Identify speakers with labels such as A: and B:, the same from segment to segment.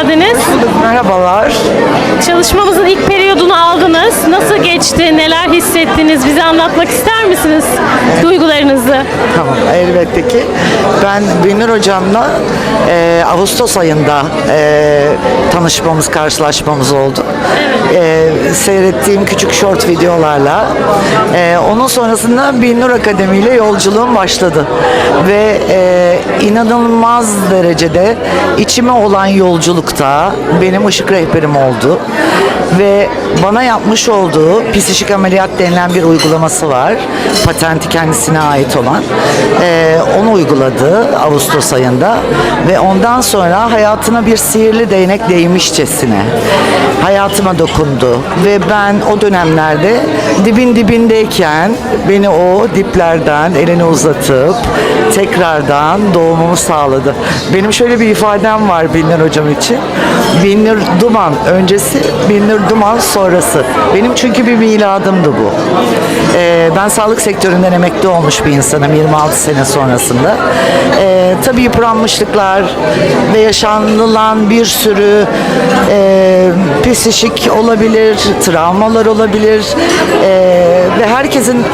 A: Geldiniz.
B: Merhabalar.
A: Çalışmamızın ilk periyodunu aldınız. Nasıl geçti? Neler hissettiniz? Bize anlatmak ister misiniz duygularınızı?
B: Tamam, elbette ki. Ben Binur Hocam'la e, Ağustos ayında e, tanışmamız, karşılaşmamız oldu. E, seyrettiğim küçük short videolarla. E, onun sonrasında Binur Akademi ile yolculuğum başladı. Ve e, inanılmaz derecede içime olan yolculukta benim ışık rehberim oldu. Ve bana yapmış olduğu psikik ameliyat denilen bir uygulaması var. Patenti kendisine ait olan. Ee, onu uyguladı Ağustos ayında ve ondan sonra hayatına bir sihirli değnek değmişçesine hayatıma dokundu ve ben o dönemlerde dibin dibindeyken beni o diplerden elini uzatıp tekrardan doğumumu sağladı. Benim şöyle bir ifadem var Binler Hocam için. Binler Duman öncesi, Binler Duman sonrası. Benim çünkü bir miladımdı bu. Ee, ben sağlık sektöründen emekli olmuş bir insanım 26 sene sonrasında. Ee, tabii yıpranmışlıklar ve yaşanılan bir sürü e, psikik olabilir, travmalar olabilir Ee, ve herkesin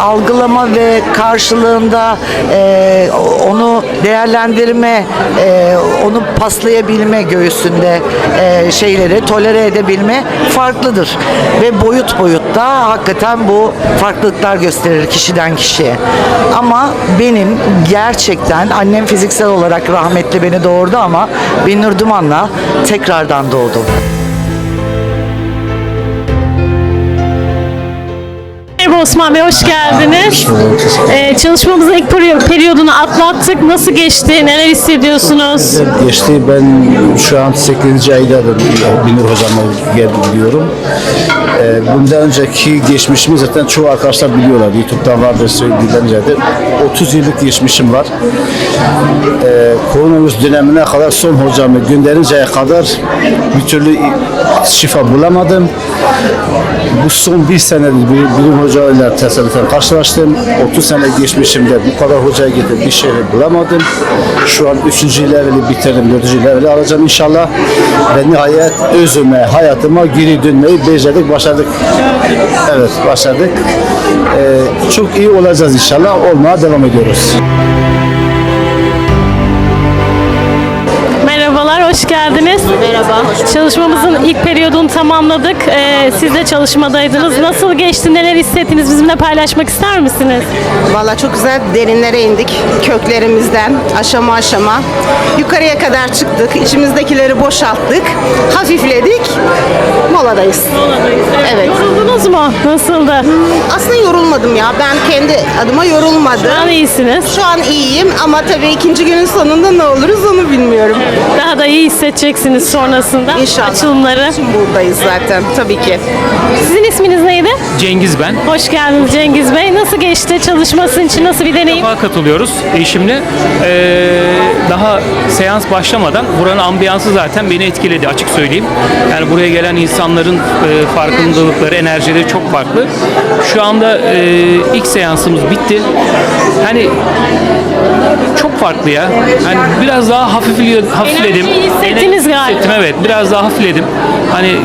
B: algılama ve karşılığında e, onu değerlendirme, e, onu paslayabilme göğsünde e, şeyleri tolere edebilme farklıdır. Ve boyut boyutta hakikaten bu farklılıklar gösterir kişiden kişiye. Ama benim gerçekten annem fiziksel olarak rahmetli beni doğurdu ama Binur Duman'la tekrardan doğdum.
A: Merhaba Osman Bey hoş geldiniz. Ee, çalışmamızın ilk peri- periyodunu atlattık. Nasıl geçti? Neler hissediyorsunuz?
C: Geçti. Ben şu an 8. aydadır Binur Hocam'a geldim diyorum. Ee, bundan önceki geçmişimi zaten çoğu arkadaşlar biliyorlar. YouTube'dan vardır söylediğinlerdir. 30 yıllık geçmişim var. Ee, koronavirüs dönemine kadar son hocamı gönderinceye kadar bir türlü şifa bulamadım. Bu son bir senedir bir bilim hocayla tesadüfen karşılaştım. 30 sene geçmişimde bu kadar hocaya gidip bir şey bulamadım. Şu an 3. leveli bitirdim, 4. leveli alacağım inşallah. Ve nihayet özüme, hayatıma geri dönmeyi becerdik, başardık. Evet, başardık. Ee, çok iyi olacağız inşallah. Olmaya devam ediyoruz.
A: Geldiniz. Merhaba. Çalışmamızın ilk periyodunu tamamladık. Ee, siz de çalışmadaydınız. Nasıl geçti? Neler hissettiniz? Bizimle paylaşmak ister misiniz?
D: Valla çok güzel derinlere indik köklerimizden aşama aşama. Yukarıya kadar çıktık, içimizdekileri boşalttık, hafifledik, moladayız. Evet.
A: Yoruldunuz mu? Nasıldı?
D: Aslında yorulmadım ya, ben kendi adıma yorulmadım.
A: Şu an iyisiniz.
D: Şu an iyiyim ama tabii ikinci günün sonunda ne oluruz onu bilmiyorum.
A: Daha da iyi hissedeceksiniz sonrasında.
D: İnşallah.
A: Açılımları.
D: Şimdi buradayız zaten tabii ki.
A: Sizin isminiz neydi?
E: Cengiz ben.
A: Hoş geldiniz Cengiz Bey. Nasıl geçti? Çalışması için nasıl bir deneyim?
E: Defa katılıyoruz eşimle. Ee, daha seans başlamadan buranın ambiyansı zaten beni etkiledi açık söyleyeyim. Yani buraya gelen insanların e, farkındalıkları, enerjileri çok farklı. Şu anda e, ilk seansımız bitti. Hani çok farklı ya. Hani biraz daha hafifledim.
A: Enerjiyi hissettiniz galiba.
E: hissettim, evet. Biraz daha hafifledim. Hani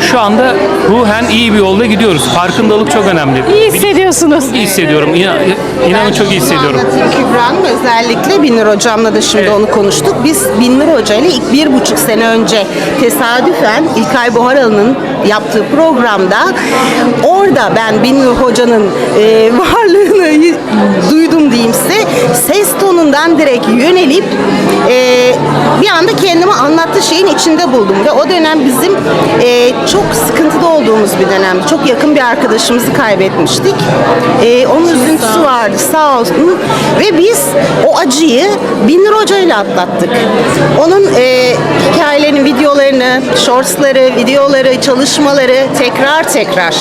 E: şu anda ruhen iyi bir yolda gidiyoruz. Farkındalık çok önemli.
A: İyi hissediyorsunuz.
E: İyi hissediyorum. İnan, inanın çok iyi hissediyorum.
D: Anlatayım Kübra Hanım özellikle Binur Hocam'la da şimdi
E: Evet.
D: onu konuştuk. Biz Binur Hoca ile ilk bir buçuk sene önce tesadüfen İlkay Buharalı'nın yaptığı programda orada ben Binur Hoca'nın e, varlığını duydum diyeyim size. Ses tonundan direkt yönelip e, bir anda kendime anlattığı şeyin içinde buldum ve o dönem bizim e, çok sıkıntıda olduğumuz bir dönemdi. Çok yakın bir arkadaşımızı kaybetmiştik. E, onun üzüntüsü vardı sağ olsun ve biz o acıyı Binur Hoca ile atlattık. Onun e, hikayelerini, video videolarını, shortsları, videoları, çalışmaları tekrar tekrar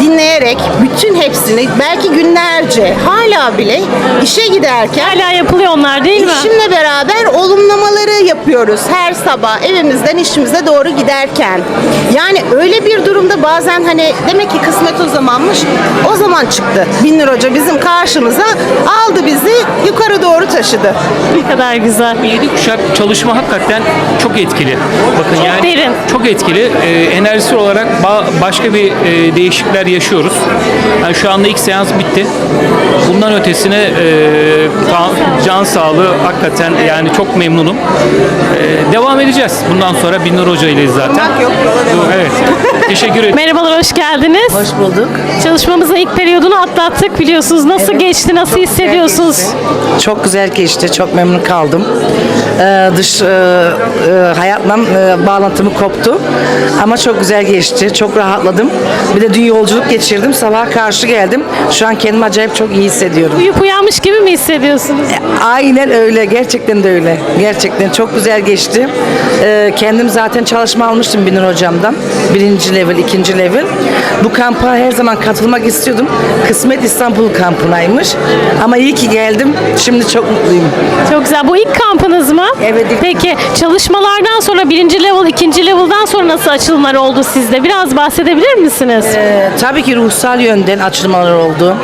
D: dinleyerek bütün hepsini belki günlerce hala bile işe giderken
A: Hala yapılıyor onlar değil mi?
D: Eşimle beraber olumlamaları yapıyoruz her sabah evimizden işimize doğru giderken. Yani öyle bir durumda bazen hani demek ki kısmet o zamanmış. O zaman çıktı. Binur Hoca bizim karşımıza aldı bizi yukarı doğru taşıdı.
A: Ne kadar güzel.
E: Yedi kuşak çalışma hakikaten çok etkili. Bakın yani
A: derin.
E: çok etkili. Ee, enerjisi olarak ba- başka bir e, değişiklikler yaşıyoruz. Yani şu anda ilk seans bitti. Bundan ötesine e, can sağlığı hakikaten yani çok memnunum. E, devam edeceğiz. Bundan sonra Binur Hoca ile zaten.
D: Yok.
E: Evet. Teşekkür ederim.
A: Merhabalar, hoş geldiniz.
F: Hoş bulduk.
A: Çalışmamızın ilk periyodunu atlattık biliyorsunuz. Nasıl geçti, nasıl hissediyorsunuz?
F: Çok güzel geçti. Çok memnun kaldım. Ee, dış e, e, hayatla e, bağlantımı koptu. Ama çok güzel geçti. Çok rahatladım. Bir de dün yolculuk geçirdim. Sabaha karşı geldim. Şu an kendimi acayip çok iyi hissediyorum.
A: Uyup uyanmış gibi mi hissediyorsunuz?
F: Aynen öyle. Gerçekten de öyle. Gerçekten çok güzel geçti. Ee, kendim zaten çalışma almıştım Binur Hocam'dan. Birinci level, ikinci level. Bu kampa her zaman katılmak istiyordum. Kısmet İstanbul kampınaymış. Ama iyi ki geldim. Şimdi çok mutluyum.
A: Çok güzel. Bu ilk kampınız mı?
F: Evet, ilk
A: Peki çalışmalardan sonra birinci level, ikinci level'dan sonra nasıl açılımlar oldu sizde? Biraz bahsedebilir misiniz?
F: Ee, tabii ki ruhsal yönden açılmalar oldu.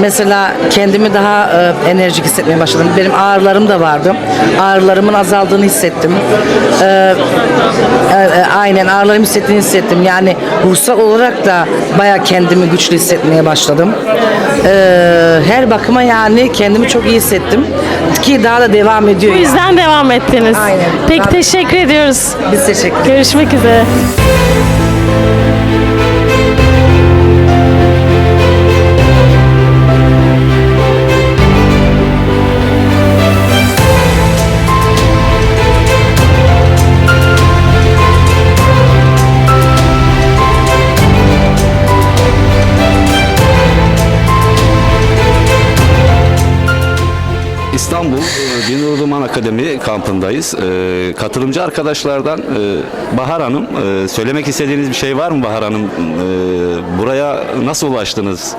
F: Mesela kendimi daha e, enerjik hissetmeye başladım. Benim ağrılarım da vardı. Ağrılarımın azaldığını hissettim. Ee, e, e, aynen ağrılarımı hissettiğini hissettim. Yani ruhsal olarak da baya kendimi güçlü hissetmeye başladım. Ee, her bakıma yani kendimi çok iyi hissettim. Ki daha da devam ediyor.
A: Bu yüzden devam ettiniz.
F: Aynen.
A: Peki teşekkür ediyoruz.
F: Biz teşekkür ederiz.
A: Görüşmek üzere.
G: Kampındayız. E, Katılımcı arkadaşlardan e, Bahar Hanım, e, söylemek istediğiniz bir şey var mı Bahar Hanım? E, Buraya nasıl ulaştınız?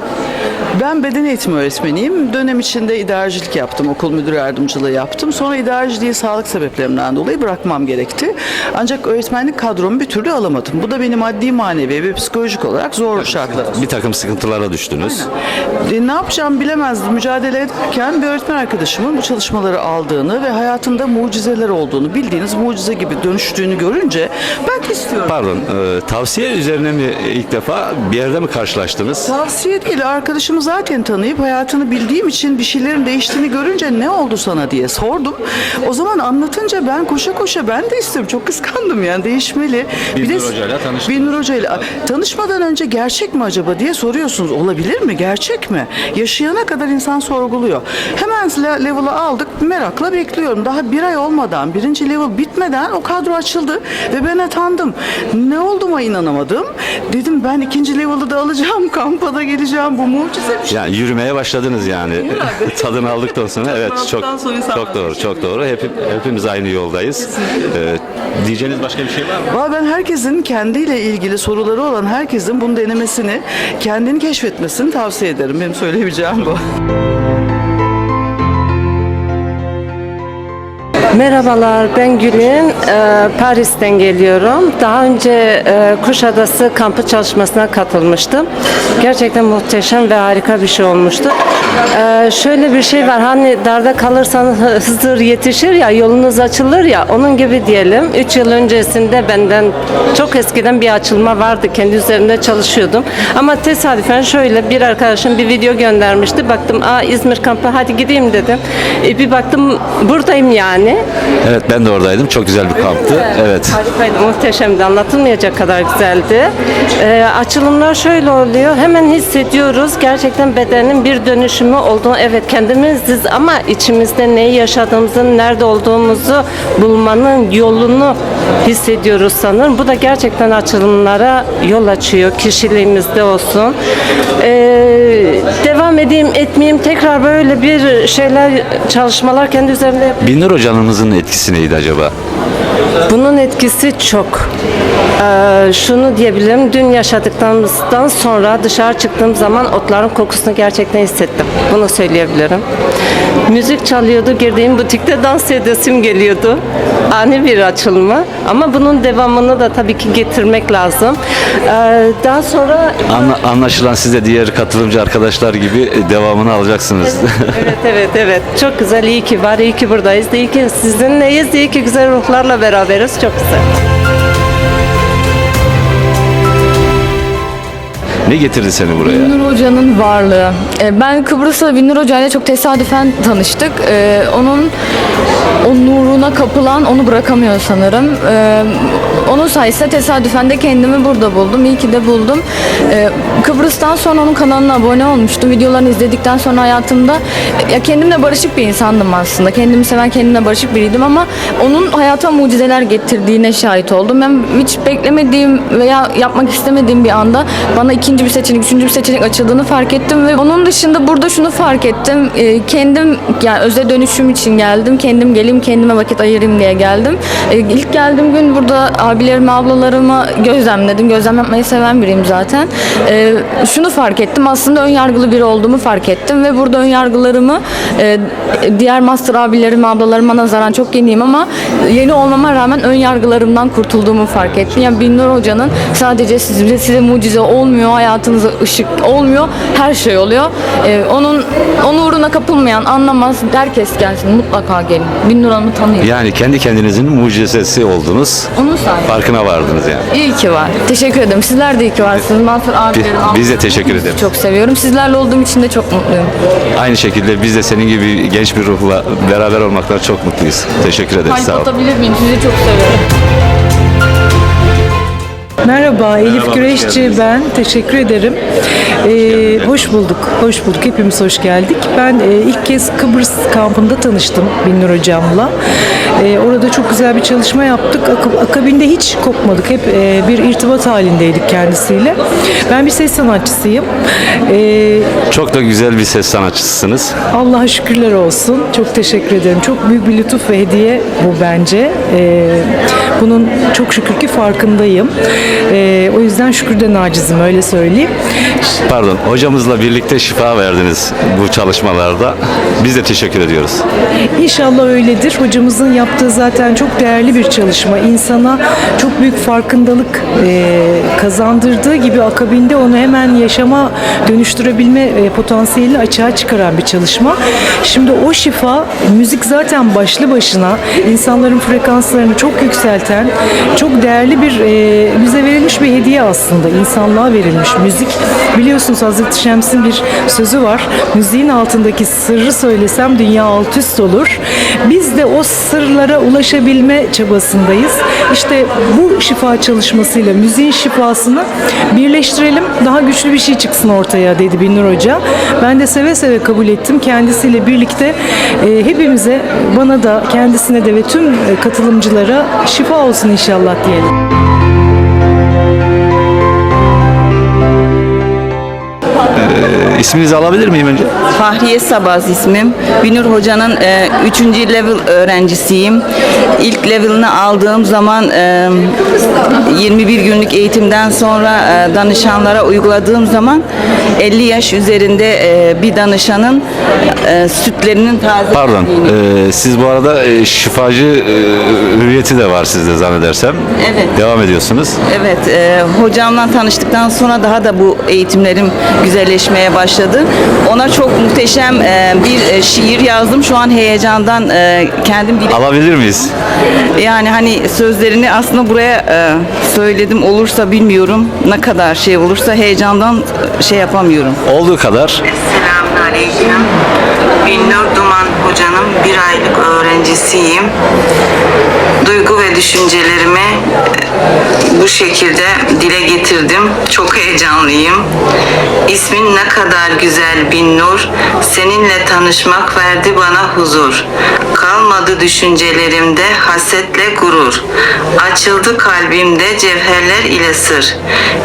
H: Ben beden eğitimi öğretmeniyim. Dönem içinde idarecilik yaptım, okul müdür yardımcılığı yaptım. Sonra idareciliği sağlık sebeplerimden dolayı bırakmam gerekti. Ancak öğretmenlik kadromu bir türlü alamadım. Bu da beni maddi manevi ve psikolojik olarak zor şartlar.
G: Bir takım sıkıntılara düştünüz.
H: E, ne yapacağımı bilemezdim. Mücadele ederken bir öğretmen arkadaşımın bu çalışmaları aldığını ve hayatında mucizeler olduğunu, bildiğiniz mucize gibi dönüştüğünü görünce ben de istiyorum.
G: Pardon, e, tavsiye üzerine mi ilk defa bir yerde mi karşılaştınız?
H: Tavsiye değil. Zaten tanıyıp hayatını bildiğim için bir şeylerin değiştiğini görünce ne oldu sana diye sordum. O zaman anlatınca ben koşa koşa ben de istiyorum. Çok kıskandım yani değişmeli.
G: Binur Hoca'yla tanıştınız.
H: Binur Hoca'yla. Tanışmadan önce gerçek mi acaba diye soruyorsunuz. Olabilir mi? Gerçek mi? Yaşayana kadar insan sorguluyor. Hemen le- level'ı aldık. Merakla bekliyorum. Daha bir ay olmadan, birinci level bitmeden o kadro açıldı ve ben atandım. Ne olduğuma inanamadım. Dedim ben ikinci level'ı da alacağım. Kampa da geleceğim. Bu mucize şey.
G: Yani yürümeye başladınız yani. Tadını aldıktan sonra evet çok çok doğru, çok doğru. Hep, hepimiz aynı yoldayız. E, diyeceğiniz başka bir şey var mı?
H: Valla ben herkesin kendiyle ilgili soruları olan herkesin bunu denemesini, kendini keşfetmesini tavsiye ederim. Benim söyleyebileceğim bu.
I: Merhabalar, ben Gül'ün e, Paris'ten geliyorum. Daha önce e, Kuşadası kampı çalışmasına katılmıştım. Gerçekten muhteşem ve harika bir şey olmuştu. E, şöyle bir şey var, hani darda kalırsanız Hızır yetişir ya, yolunuz açılır ya, onun gibi diyelim. 3 yıl öncesinde benden çok eskiden bir açılma vardı, kendi üzerinde çalışıyordum. Ama tesadüfen şöyle bir arkadaşım bir video göndermişti. Baktım, aa İzmir kampı, hadi gideyim dedim. E, bir baktım buradayım yani.
G: Evet ben de oradaydım. Çok güzel bir kamptı. Evet.
I: Harikaydı, muhteşemdi. Anlatılmayacak kadar güzeldi. Ee, açılımlar şöyle oluyor. Hemen hissediyoruz. Gerçekten bedenin bir dönüşümü olduğunu. Evet kendimiziz ama içimizde neyi yaşadığımızı, nerede olduğumuzu bulmanın yolunu hissediyoruz sanırım. Bu da gerçekten açılımlara yol açıyor. Kişiliğimizde olsun. Ee, devam edeyim, etmeyeyim. Tekrar böyle bir şeyler, çalışmalar kendi üzerinde.
G: Binur hocamızın etkisi neydi acaba?
I: Bunun etkisi çok. Ee, şunu diyebilirim, dün yaşadıklarımızdan sonra dışarı çıktığım zaman otların kokusunu gerçekten hissettim. Bunu söyleyebilirim. Müzik çalıyordu, girdiğim butikte dans edesim geliyordu. Ani bir açılma ama bunun devamını da tabii ki getirmek lazım. Ee, daha sonra
G: Anla- anlaşılan siz de diğer katılımcı arkadaşlar gibi e, devamını alacaksınız.
I: evet evet evet çok güzel iyi ki var iyi ki buradayız iyi ki sizinleyiz iyi ki güzel ruhlarla beraberiz çok güzel.
G: ne getirdi seni buraya?
J: Binur Hoca'nın varlığı. E, Ben Kıbrıs'ta Binur Hoca ile çok tesadüfen tanıştık. E, Onun o nuruna kapılan onu bırakamıyor sanırım. E, Onun sayesinde tesadüfen de kendimi burada buldum. İyi ki de buldum. E, Kıbrıs'tan sonra onun kanalına abone olmuştum. Videolarını izledikten sonra hayatımda ya kendimle barışık bir insandım aslında. Kendimi seven, kendimle barışık biriydim ama onun hayatıma mucizeler getirdiğine şahit oldum. Ben hiç beklemediğim veya yapmak istemediğim bir anda bana ikinci bir seçenek, üçüncü bir seçenek açıldığını fark ettim ve onun dışında burada şunu fark ettim. Ee, kendim yani öze dönüşüm için geldim. Kendim geleyim, kendime vakit ayırayım diye geldim. Ee, ilk geldiğim gün burada abilerimi, ablalarımı gözlemledim. Gözlem yapmayı seven biriyim zaten. Ee, şunu fark ettim. Aslında ön yargılı biri olduğumu fark ettim ve burada ön yargılarımı e, diğer master abilerime, ablalarıma nazaran çok yeniyim ama yeni olmama rağmen ön yargılarımdan kurtulduğumu fark ettim. Yani Binnur Hoca'nın sadece size, size mucize olmuyor, hayatınıza ışık olmuyor, her şey oluyor. Ee, onun onun uğruna kapılmayan, anlamaz, herkes gelsin, mutlaka gelin. Binnur Hanım'ı tanıyın.
G: Yani kendi kendinizin mucizesi oldunuz.
J: Onun sayesinde.
G: Farkına vardınız yani.
J: İyi ki var. Teşekkür ederim. Sizler de iyi ki varsınız. Mansur abilerim,
G: biz de teşekkür ederiz.
J: Çok seviyorum. Sizlerle olduğum için de çok mutluyum.
G: Aynı şekilde biz de senin gibi genç bir ruhla beraber olmaktan çok mutluyuz. Teşekkür ederiz.
J: Kalp
G: Sağ olun.
J: atabilir miyim? Sizi çok seviyorum.
K: Merhaba, Elif Güreşçi ben. Teşekkür ederim. Ee, hoş bulduk, hoş bulduk. Hepimiz hoş geldik. Ben e, ilk kez Kıbrıs kampında tanıştım Binnur Hocam'la. Ee, orada çok güzel bir çalışma yaptık. Ak- akabinde hiç kopmadık. Hep e, bir irtibat halindeydik kendisiyle. Ben bir ses sanatçısıyım. Ee,
G: Çok da güzel bir ses sanatçısınız.
K: Allah'a şükürler olsun. Çok teşekkür ederim. Çok büyük bir lütuf ve hediye bu bence. Ee, bunun çok şükür ki farkındayım. Ee, o yüzden şükürden acizim öyle söyleyeyim.
G: Pardon, hocamızla birlikte şifa verdiniz bu çalışmalarda. Biz de teşekkür ediyoruz.
K: İnşallah öyledir. Hocamızın yaptığı zaten çok değerli bir çalışma. İnsana çok büyük farkındalık e, kazandırdığı gibi akabinde onu hemen yaşama dönüştürebilme e, potansiyelini açığa çıkaran bir çalışma. Şimdi o şifa müzik zaten başlı başına insanların frekanslarını çok yükselten çok değerli bir e, bize verilmiş bir hediye aslında. insanlığa verilmiş müzik. Biliyorsunuz Hazreti Şems'in bir sözü var. Müziğin altındaki sırrı söylesem dünya alt üst olur. Biz de o sırlara ulaşabilme çabasındayız. İşte bu şifa çalışmasıyla müziğin şifasını birleştirelim. Daha güçlü bir şey çıksın ortaya dedi Binnur Hoca. Ben de seve seve kabul ettim. Kendisiyle birlikte e, hepimize, bana da, kendisine de ve tüm e, katılımcılara şifa olsun inşallah diyelim.
G: İsminizi alabilir miyim önce?
L: Fahriye Sabaz ismim. Binur Hoca'nın 3. level öğrencisiyim. İlk level'ını aldığım zaman e, 21 günlük eğitimden sonra e, danışanlara uyguladığım zaman 50 yaş üzerinde e, bir danışanın e, sütlerinin taze
G: Pardon, e, siz bu arada e, şifacı e, hüviyeti de var sizde zannedersem.
L: Evet.
G: Devam ediyorsunuz.
L: Evet, e, hocamla tanıştıktan sonra daha da bu eğitimlerim güzelleşmeye başladı. Ona çok muhteşem e, bir e, şiir yazdım. Şu an heyecandan e, kendim dile
G: Alabilir miyiz?
L: Yani hani sözlerini aslında buraya e, söyledim olursa bilmiyorum ne kadar şey olursa heyecandan e, şey yapamıyorum.
G: Olduğu kadar
L: Selamünaleyküm. Duman hocanın bir aylık öğrencisiyim. Duygu ve düşüncelerimi e, bu şekilde dile getirdim. Çok heyecanlıyım. İsmin ne kadar güzel bin nur. Seninle tanışmak verdi bana huzur. Kalmadı düşüncelerimde hasetle gurur. Açıldı kalbimde cevherler ile sır.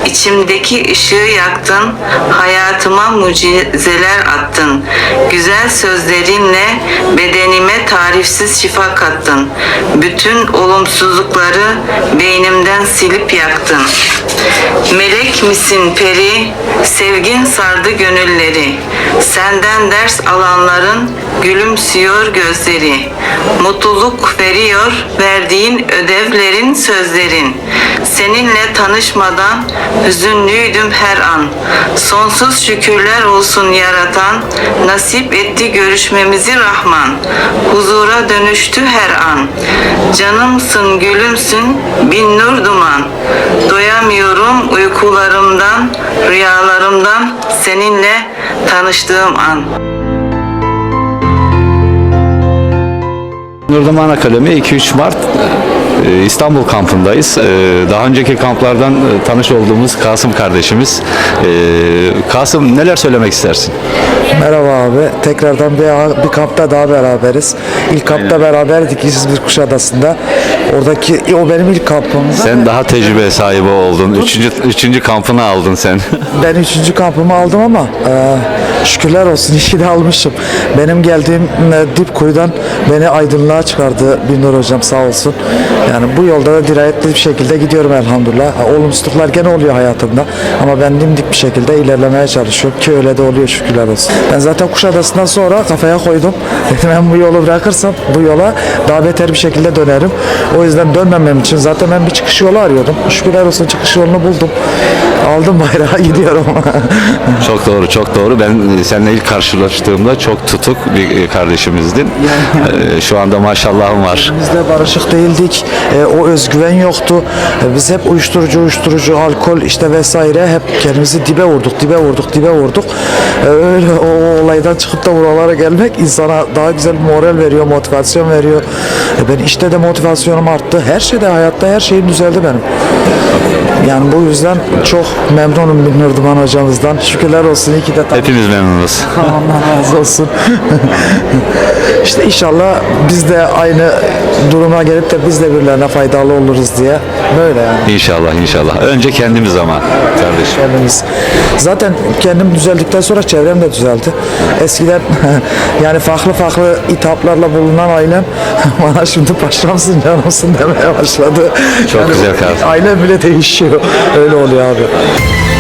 L: İçimdeki ışığı yaktın, hayatıma mucizeler attın. Güzel sözlerinle bedenime tarifsiz şifa kattın. Bütün olumsuzlukları beynimden silip yaktın. Melek misin peri, sevgin sardı gönülleri. Senden ders alanların gülümsüyor gözleri. Mutluluk veriyor verdiğin ödevlerin sözlerin. Seninle tanışmadan hüzünlüydüm her an. Sonsuz şükürler olsun yaratan, nasip etti görüşmemizi Rahman. Huzura dönüştü her an. Canımsın gülümsün bin nur duman. Doyamıyorum uykularımdan, rüyalarımdan seninle tanıştığım an.
G: Nurduman Akademi 2-3 Mart e, İstanbul kampındayız. E, Daha önceki kamplardan e, tanış olduğumuz Kasım kardeşimiz. Kasım neler söylemek istersin?
M: Merhaba abi. Tekrardan bir, bir kampta daha beraberiz. İlk kampta beraberdik İzmir Kuşadası'nda. Oradaki o benim ilk kampımdı.
G: Sen daha tecrübe sahibi oldun. Üçüncü, üçüncü kampını aldın sen.
M: Ben üçüncü kampımı aldım ama e, şükürler olsun işi de almışım. Benim geldiğim e, dip kuyudan beni aydınlığa çıkardı Binur hocam sağ olsun. Yani bu yolda da dirayetli bir şekilde gidiyorum elhamdülillah. Ha, Olumsuzluklar gene oluyor hayatımda ama ben dimdik bir şekilde ilerlemeye çalışıyorum ki öyle de oluyor şükürler olsun. Ben zaten Kuşadası'ndan sonra kafaya koydum. Dedim ben bu yolu bırakırsam bu yola daha beter bir şekilde dönerim. O yüzden dönmemem için zaten ben bir çıkış yolu arıyordum. Şükürler olsun çıkış yolunu buldum. Aldım bayrağı gidiyorum.
G: Çok doğru, çok doğru. Ben e, seninle ilk karşılaştığımda çok tutuk bir e, kardeşimizdin. E, Şu anda maşallahım var.
M: Biz de barışık değildik. O özgüven yoktu. Biz hep uyuşturucu, uyuşturucu, alkol işte vesaire hep kendimizi dibe vurduk, dibe vurduk, dibe vurduk. Öyle o, olaydan çıkıp da buralara gelmek insana daha güzel moral veriyor, motivasyon veriyor. Ben işte de motivasyonum arttı. Her şeyde hayatta her şeyim düzeldi benim. Yani bu yüzden çok memnunum Binur Duman hocamızdan. Şükürler olsun iyi ki de tanıştık.
G: Hepimiz memnunuz.
M: Allah razı olsun. işte inşallah biz de aynı duruma gelip de biz de birilerine faydalı oluruz diye. Böyle yani
G: İnşallah, inşallah. Önce kendimiz ama kardeşim.
M: kendimiz. Zaten kendim düzeldikten sonra çevrem de düzeldi. Eskiden yani farklı farklı itaplarla bulunan ailem bana şimdi paşamsın canımsın demeye başladı.
G: Çok
M: Yani
G: güzel kardeşim.
M: Aile bile değişiyor. Öyle oluyor abi. Bye.